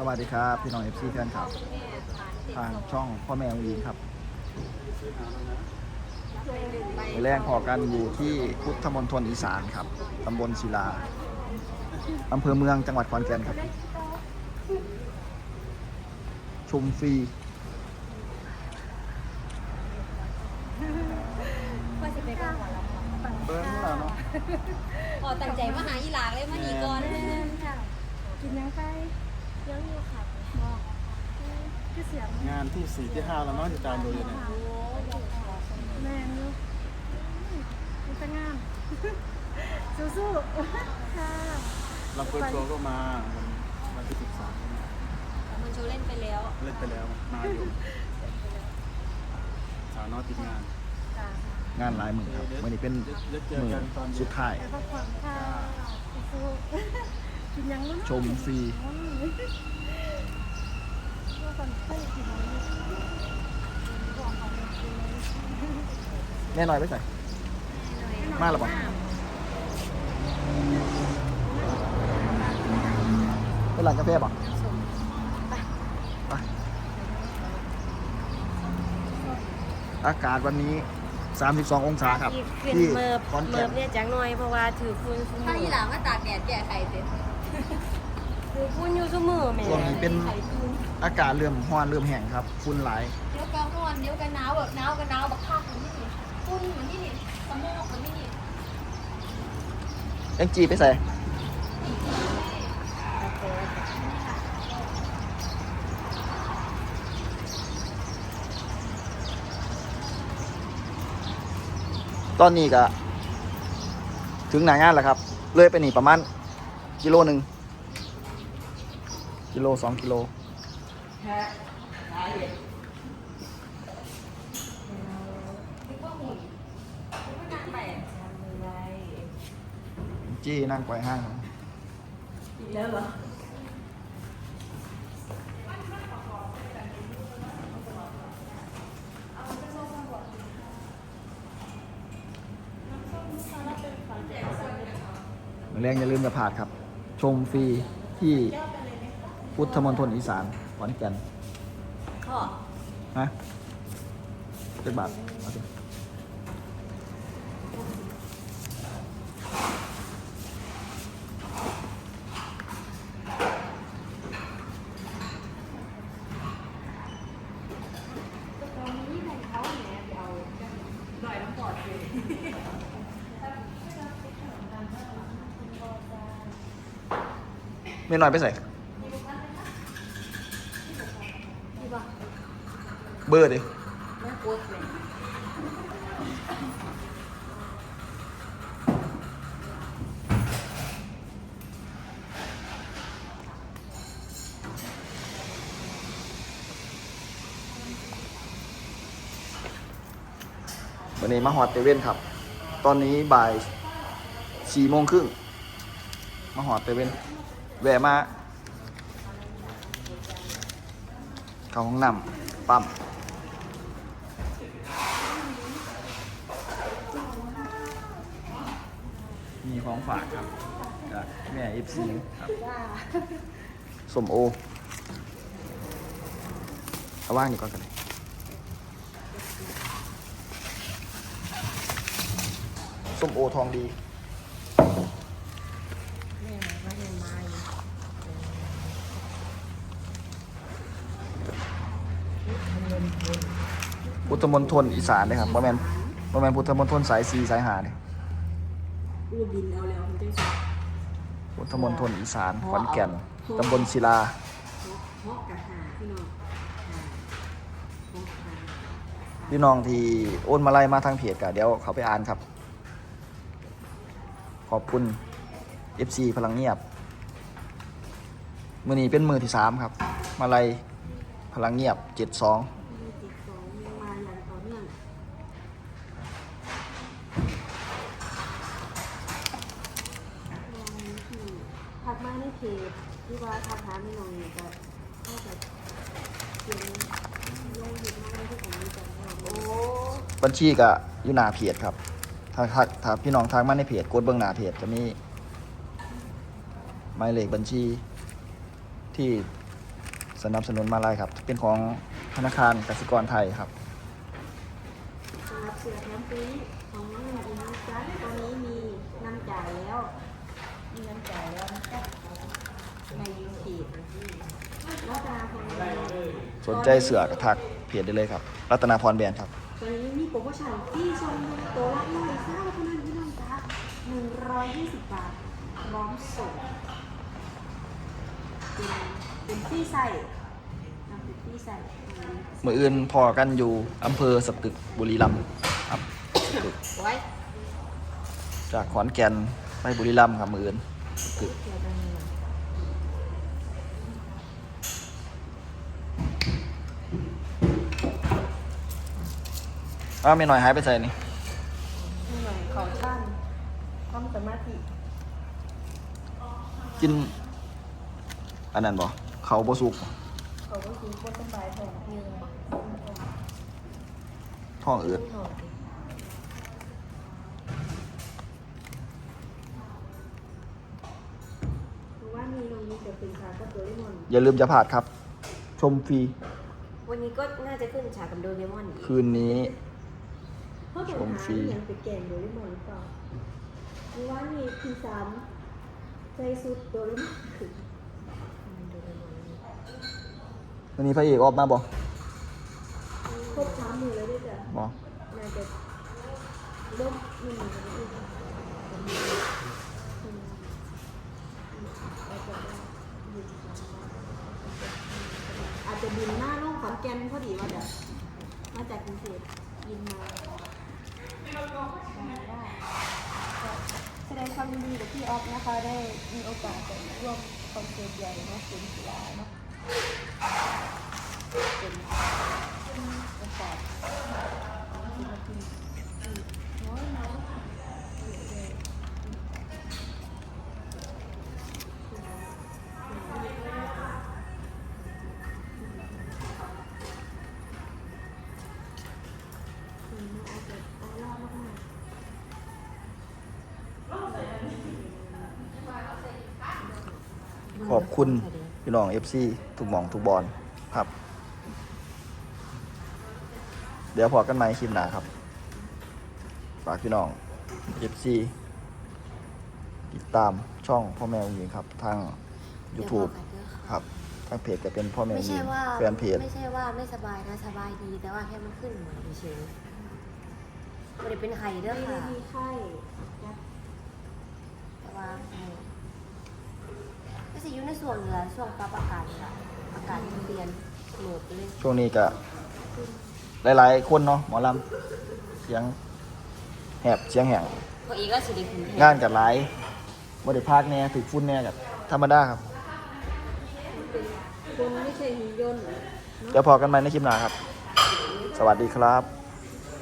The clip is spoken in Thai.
สวัสดีครับ พี่น้องเอฟซีแฟนครับทางช่องพ่อแม่วีครับในแรงพอกันอยู่ที่พุทธมณฑลอีสานครับตำบลศิลาอำเภอเมืองจังหวัดขอนแก่นครับ ชมฟรีว่าสิไปก่อนหัวเราเบิ้งแล้วเนาะพอตั้งใจมาหาอีหลากเลยมานี่ก่อนค่ะกินยังไป ยังอยู่ค่ะบอกคือเสียงงานที่สี่ที่ห้าแล้วเนาะติดตามดูอยู่เนี่ยแม่นอยู่มันจะงามสู้ๆค่ะเราเปิดตัวก็มาวันวันที่สิบสามมันโชว์เล่นไปแล้ว เล่นไปแล้วมาอยู่สาวน้อยติดงานค่ะงานหลายมือครับวันนี้เป็นมือสุดท้ายไปพักผ่อนค่ะสู้ๆกินยังรู้ชมฟรี ว่าก่อนไปกินยังบอกเขาเลยกินเลยแม่น้อยไปใส่มาแล้วปะเป็นร้านกาแฟป่ะไปอากาศวันนี้ 32 องศาครับขึ้นที่เมิบขอนเมิแก่นบเนี่ยจังหน่อยเพราะว่าถือฟุ้นซุมืถ้าอีอหลามาตากแดดแก่ไข่เต็มถื อฟุ้นอยู่ซุมือแม่ช่วงนี้เป็นอากาศเริ่มร้อนเริ่มแห้งครับฝุ่นหลายเดี๋ยวกลางวันเดี๋ยวกันหนาวแบบหนาวกันหนาวแบบภาคมันนี่นี่ฝุ่นมันนี่นี่สมองมันนี่นี่เอ็งจีไปใส่ตอนนี้ก็ถึงหนางานแล้วครับ เลยไปนี่ประมาณกิโลหนึ่ง กิโลสองกิโลจี้นั่งไกวห้างแล้วเหรอแรงอย่าลืมกระผาดครับ ชมฟรีที่ พุทธมณฑลอีสานขอนแก่นพ่อฮะเจ็ดบาทเอาสิไม่น้อยไปใส่เบอร์ดิมันปวดเลย เบอร์ดิวันนี้มาหอดเตเว่นครับ ตอนนี้บ่ายสี่โมงครึ่งมาหอดเตเว่นแวะมา เข้าห้องน้ำปั๊ม มี ของฝากครับจากแม่เอฟซีครับสมโอเอาว่างอยู่ก่อนกันเลยส้มโอทองดีพุทธมณฑลอีสานเลยครับประมาณประมาณพุทธมณฑลสายสีสายหาเนี่ย อู้บินเอาแล้วมันจะ พุทธมณฑลอีสานขอนแก่นตำบลศิลา เพาะกะหาพี่น้องเพาะกะหาพี่น้องที่โอนมาไล่มาทางเพจกะเดี๋ยวเขาไปอ่านครับ ขอบคุณ FC พลังเงียบ มือนี้เป็นมือที่สามครับ มาไล่พลังเงียบ 72 มาในเพจที่ว่าทักหาไม่น้องเนี่ยก็เข้าไปเขียนลงหยุดมาได้ที่ผมมีจังโอ้บัญชีก็อยู่หน้าเพจครับถ้าถ้าถ้าพี่น้องทางมาในเพจกดเบื้องหน้าเพจจะมีหมายเลขบัญชีที่สนับสนุนมาลัยครับ เป็นของธนาคารกสิกรไทยครับสำหรับเสือแถมฟรีของน้องหนูอินนะจ๊ะตอนนี้มีน้ำจ่ายแล้ว มีน้ำจ่ายแล้วนะคะในเพจรัตนาพรแบรนด์สนใจเสือกระทักเพจได้เลยครับ รัตนาพรแบรนด์ครับ ตอนนี้มีโปรโมชั่นที่ชมตัวละร้อยเศร้าเท่านั้นพี่น้องจ๊ะหนึ่งร้อยยี่สิบบาทพร้อมส่งเป็นเป็นที่ใส่นำเป็นที่ใส่มืออื่นพอกันอยู่อำเภอสตึกบุรีรัมย์ครับ ไว้ จากขอนแก่น ไปบุรีรัมย์ครับมืออื่นสตึกเกี่ยวกันเลยอ้าวไม่หน่อยหายไปใส่นี่นี่หน่อยเขาชั่นความสามารถที่กิน อันนั้นบ่เขาบ่สุกเขาก็คือโคตรสบายของเงินท้องอืด เป็นชากับโดเรมอน อย่าลืมจะพลาดครับ ชมฟรีวันนี้ก็น่าจะขึ้นชากับโดเรมอนอีกคืนนี้ เพราะผมหาอย่างไปแกงโดเรมอนหรือเปล่าเพราะว่ามีพีสามใจสุดโดเรมอนคือโดเรมอนวันนี้พระเอกออกมาบ่ครบสามมือเลยด้วยจ้ะบ่น่าจะเริ่มมีกันอีกอา จะบินหน้าลงขอนแก่นพอดีว่าเดี๋ยวมาจากกรุงเทพบินมาแสดงความยินดีกับพี่ออฟนะคะ ได้มีโอกาสไปร่วมคอนเสิร์ตใหญ่เนาะเป็นกีฬาเนาะ ขอบคุณพี่น้อง FC ทุกหมองทุกบอลครับ เดี๋ยวพอกันใหม่คลิปหน้าครับ ฝากพี่น้อง FC ติดตามช่องพ่อแม่องหญิงครับ ทาง YouTube ครับ ทางเพจจะเป็นพ่อแม่อไม่งหญิใช่งว่าแฟนเพจไม่ใช่ว่าไม่สบายนะสบายดีแต่ว่าแค่มันขึ้นหัวเฉยๆไม่ได้เป็นไข้เด้อไม่ได้ค่ะมีไข้ยักแต่ว่าเออ ก็สิอยู่ในส่วนเหนือช่วงปรับอากาศนี่ล่ะอากาศมันเปลี่ยนโหมดไปเลยช่วงนี้ก็หลายๆ คนเนาะหมอลำเสียงแหบเสียงแหงก็อีกก็สิได้ขึ้นแทงานกับหลายบ่ได้พากแน่ถึกฟุ้นแน่กับธรรมดาครับคนไม่ใช่หุ่นยนต์ เดี๋ยวพอกันใหม่ในคลิปหน้าครับ สวัสดีครับ